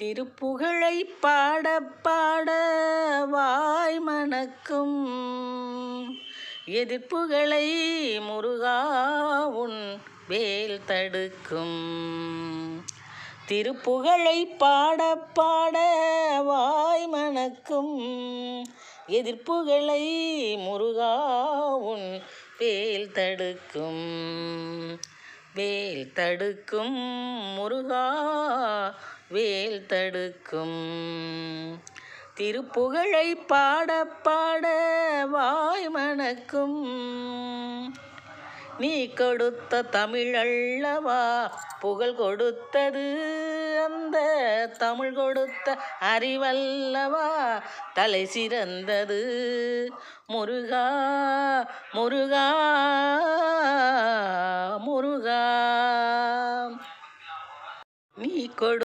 திருப்புகழை பாட பாட வாய் மணக்கும். எதிர்ப்புகளை முருகா உன் வேல் தடுக்கும். திருப்புகழை பாட பாட வாய் மணக்கும். எதிர்ப்புகளை முருகா உன் வேல் தடுக்கும். வேல் தடுக்கும் முருகா வேல் தடுக்கும். திருப்புகழை பாட பாட வாய் மணக்கும். நீ கொடுத்த தமிழல்லவா புகழ் கொடுத்தது அந்த தமிழ் கொடுத்த அறிவல்லவா? தலை சிறந்தது. முருகா முருகா முருகா. நீ கொடு